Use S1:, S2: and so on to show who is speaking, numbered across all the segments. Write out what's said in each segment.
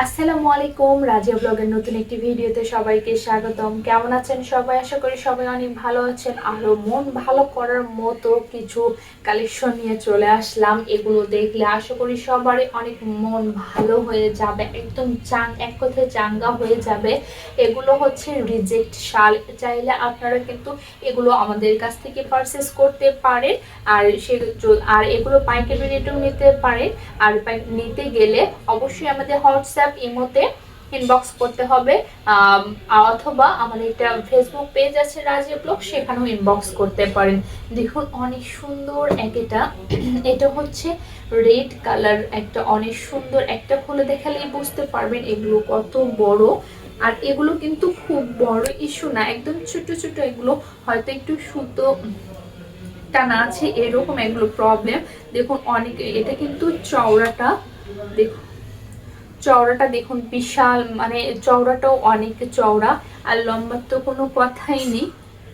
S1: আসসালামু আলাইকুম, রাজিয়া ব্লগের নতুন একটি ভিডিওতে সবাইকে স্বাগতম। কেমন আছেন সবাই? আশা করি সবাই অনেক ভালো আছেন। আরও মন ভালো করার মতো কিছু কালেকশন নিয়ে চলে আসলাম। এগুলো দেখলে আশা করি সবারই অনেক মন ভালো হয়ে যাবে। একদম চাং, এক কথায় চাঙ্গা হয়ে যাবে। এগুলো হচ্ছে রিজেক্ট শাল। চাইলে আপনারা কিন্তু এগুলো আমাদের কাছ থেকে পারচেস করতে পারেন। আর সে আর এগুলো পাইকারি রেটেও নিতে পারেন। আর নিতে গেলে অবশ্যই আমাদের হোয়াটসঅ্যাপ ইমোতে ইনবক্স করতে হবে অথবা আমাদের একটা ফেসবুক পেজ আছে রাজিয়া ব্লগ সেখানেও ইনবক্স করতে পারেন। দেখুন, অনেক সুন্দর এক এটা। এটা হচ্ছে রেড কালার একটা, অনেক সুন্দর একটা খুলে দেখালেই বুঝতে পারবেন এগুলো কত বড়। আর এগুলো কিন্তু খুব বড় ইস্যু না, একদম ছোট ছোট এগুলো হয়তো একটু সুতো টানা আছে, এরকম এগুলো প্রবলেম দেখুন, অনেক, এটা কিন্তু চওড়াটা, দেখুন। চওড়াটা দেখুন বিশাল মানে চওড়াটাও অনেক চওড়া, আর লম্বার তো কোনো কথাই নেই,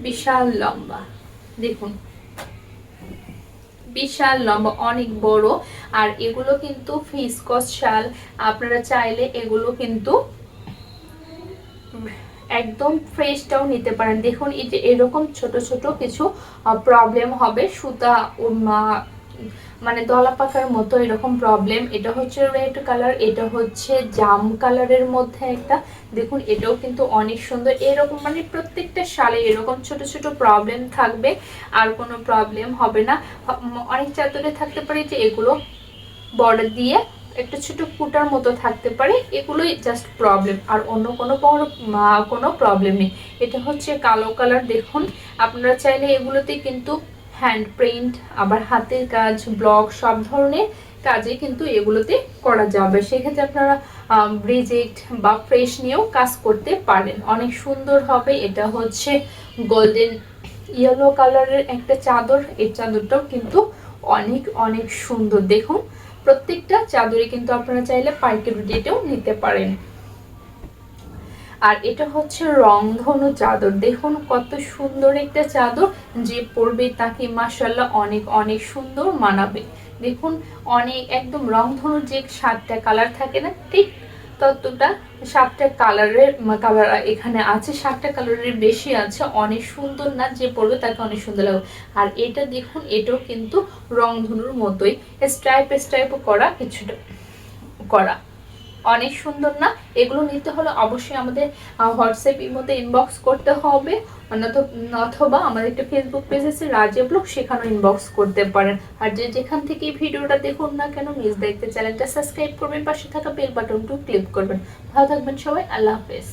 S1: বিশাল লম্বা, দেখুন। বিশাল লম্বা, অনেক বড়, আর এগুলো কিন্তু ফিসকস শাল, আপনারা চাইলে এগুলো কিন্তু একদম ফ্রেশটাও নিতে পারেন। দেখুন, এই যে এরকম ছোট ছোট কিছু প্রবলেম হবে, সুতা মানে দলা পাকার মতো এরকম প্রবলেম এটা হচ্ছে রেড কালার এটা হচ্ছে জাম কালারের মধ্যে একটা। দেখুন, এটাও কিন্তু অনেক সুন্দর। এরকম মানে প্রত্যেকটা সালে এরকম ছোট ছোট প্রবলেম থাকবে, আর কোনো প্রবলেম হবে না। অনেক চাদরে থাকতে পারে যে এগুলো বর্ডার দিয়ে একটা ছোট ফুটার মতো থাকতে পারে, এগুলোই জাস্ট প্রবলেম আর অন্য কোনো কোনো প্রবলেম নেই। এটা হচ্ছে কালো কালার দেখুন। আপনারা চাইলে এগুলোতে কিন্তু হ্যান্ড প্রিন্ট আবার হাতের কাজ ব্লক সব ধরনের কাজে কিন্তু এগুলোতে করা যাবে। সেক্ষেত্রে আপনারা ব্রিজেক্ট বা ফ্রেশ নিয়েও কাজ করতে পারেন। অনেক সুন্দর হবে। এটা হচ্ছে গোল্ডেন ইয়েলো কালারের একটা চাদর। এই চাদরটাও কিন্তু অনেক অনেক সুন্দর। দেখুন, প্রত্যেকটা চাদরে কিন্তু আপনারা চাইলে পাইকারি রেটেও নিতে পারেন। আর এটা হচ্ছে রংধনু চাদর। দেখুন কত সুন্দর একটা চাদর যে পরবে তাকে মাসাল্লাহ অনেক অনেক সুন্দর মানাবে। দেখুন, অনেক একদম রংধনুর যে সাতটা কালার থাকে না, ঠিক ততটা সাতটা কালারের কালার এখানে আছে, সাতটা কালারের বেশি আছে, অনেক সুন্দর না যে পরবে তাকে অনেক সুন্দর লাগবে। আর এটা দেখুন, এটাও কিন্তু রংধনুর মতোই স্ট্রাইপ স্ট্রাইপ করা কিছুটা, করা। অনেক সুন্দর না? এগুলো নিতে হলে অবশ্যই আমাদের হোয়াটসঅ্যাপ মধ্যে ইনবক্স করতে হবে। অথবা আমাদের একটা ফেসবুক পেজ আছে রাজে ব্লগ, সেখানেও ইনবক্স করতে পারেন। আর যে যেখান থেকে ভিডিওটা দেখুন না কেন মিস দেখতে চ্যানেলটা সাবস্ক্রাইব করবেন, পাশে থাকা বেল বাটনটু ক্লিক করবেন। ভালো থাকবেন সবাই, আল্লাহ হাফেজ।